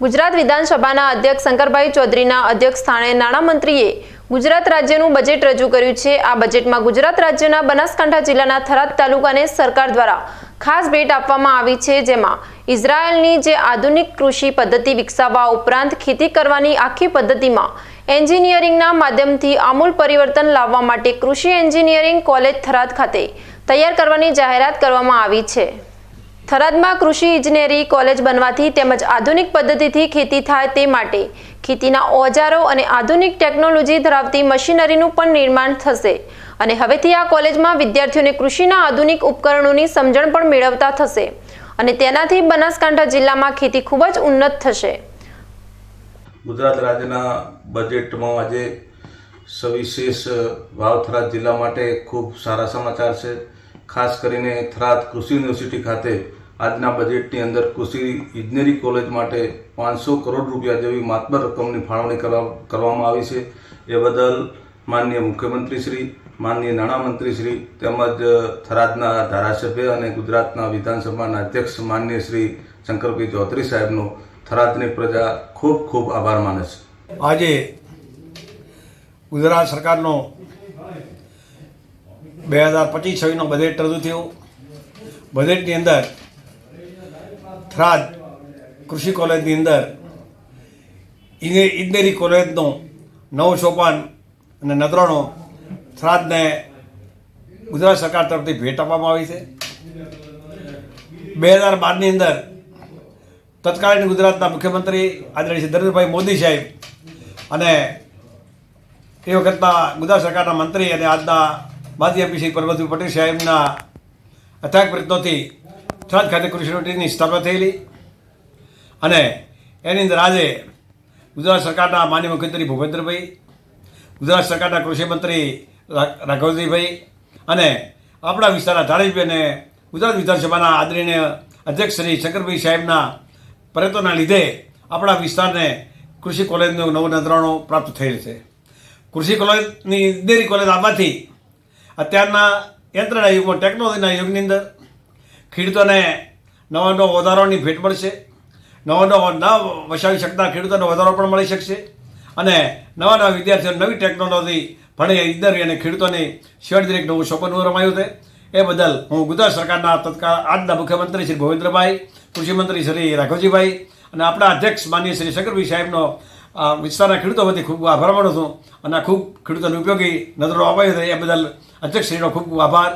ગુજરાત વિધાનસભાના અધ્યક્ષ શંકરભાઈ ચૌધરીના અધ્યક્ષ સ્થાને નાણામંત્રીએ ગુજરાત રાજ્યનું બજેટ રજૂ કર્યું છે. આ બજેટમાં ગુજરાત રાજ્યના બનાસકાંઠા જિલ્લાના થરાદ તાલુકાને સરકાર દ્વારા ખાસ ભેટ આપવામાં આવી છે, જેમાં ઇઝરાયલની જે આધુનિક કૃષિ પદ્ધતિ વિકસાવવા ઉપરાંત ખેતી કરવાની આખી પદ્ધતિમાં એન્જિનિયરિંગના માધ્યમથી આમૂલ પરિવર્તન લાવવા માટે કૃષિ એન્જિનિયરિંગ કોલેજ થરાદ ખાતે તૈયાર કરવાની જાહેરાત કરવામાં આવી છે. થરાદમાં કૃષિ ઇજનેરી કોલેજ બનવાથી તેમજ આધુનિક પદ્ધતિથી ખેતી થાય તે માટે ખેતીના ઓજારો અને આધુનિક ટેકનોલોજી ધરાવતી મશીનરીનું પણ નિર્માણ થશે. અને હવેથી આ કોલેજમાં વિદ્યાર્થીઓને કૃષિના આધુનિક ઉપકરણોની સમજણ પણ મેળવતા થશે. અને તેનાથી બનાસકાંઠા જિલ્લામાં ખેતી ખૂબ જ ઉન્નત થશે. ગુજરાત રાજ્યના બજેટમાં આજે સવિશેષ વાવ જિલ્લા માટે ખૂબ સારા સમાચાર છે. ખાસ કરીને થરાદ કૃષિ યુનિવર્સિટી ખાતે આજના બજેટની અંદર કૃષિ ઇજનેરી કોલેજ માટે પાંચસો કરોડ રૂપિયા જેવી માતબર રકમની ફાળવણી કરવા, કરવામાં આવી છે. એ બદલ માનનીય મુખ્યમંત્રી શ્રી માનનીય નાણામંત્રી શ્રી તેમજ થરાદના ધારાસભ્ય અને ગુજરાતના વિધાનસભાના અધ્યક્ષ માનનીય શ્રી શંકરભાઈ ચૌધરી સાહેબનો થરાદની પ્રજા ખૂબ ખૂબ આભાર માને છે. આજે ગુજરાત સરકારનો બે હજાર પચીસ છવ્વીસનો બજેટ રજૂ થયું. બજેટની અંદર થરાદ કૃષિ કોલેજની અંદર ઇજને- ઇજનેરી કોલેજનું નવું સોપાન અને નજરાણો થરાદને ગુજરાત સરકાર તરફથી ભેટ આપવામાં આવી છે. બે હજાર બારની અંદર તત્કાલીન ગુજરાતના મુખ્યમંત્રી આદરણીય નરેન્દ્રભાઈ મોદી સાહેબ અને એ વખતના ગુજરાત સરકારના મંત્રી અને આજના માજી શ્રી પરબતભાઈ પટેલ સાહેબના અથાગ પ્રયત્નોથી થરાદ ખાતે કૃષિ યુનિવર્સિટીની સ્થાપના થયેલી અને એની અંદર આજે ગુજરાત સરકારના માન્ય મુખ્યમંત્રી ભૂપેન્દ્રભાઈ, ગુજરાત સરકારના કૃષિમંત્રી રાઘવજીભાઈ અને આપણા વિસ્તારના ધારાસભ્ય અને ગુજરાત વિધાનસભાના આદરણીય અધ્યક્ષ શ્રી શંકરભાઈ સાહેબના પ્રયત્નોના લીધે આપણા વિસ્તારને કૃષિ કોલેજનું નવું નજરાણું પ્રાપ્ત થયેલ છે. કૃષિ કોલેજની ઇજનેરી કોલેજ આવવાથી અત્યારના યંત્રના યુગમાં ટેકનોલોજીના યુગની અંદર ખેડૂતોને નવા નવા વધારોની ભેટ મળશે. નવા નવા ન વસાવી શકતા ખેડૂતોને વધારો પણ મળી શકશે. અને નવા નવા વિદ્યાર્થીઓ નવી ટેકનોલોજી ભણી ઇજનેરી અને ખેડૂતોની શેડ દરેક નવું સોપન રમાયું છે. એ બદલ હું ગુજરાત સરકારના તત્કાળ આજના મુખ્યમંત્રી શ્રી ભૂપેન્દ્રભાઈ કૃષિમંત્રી શ્રી રાઘવજીભાઈ અને આપણા અધ્યક્ષ માનીય શ્રી શંકરભાઈ સાહેબનો વિસ્તારના ખેડૂતો વતી ખૂબ આભાર માનું છું. અને ખૂબ ખેડૂતોને ઉપયોગી નજરો અપાયો છે. એ બદલ અધ્યક્ષશ્રીનો ખૂબ ખૂબ આભાર.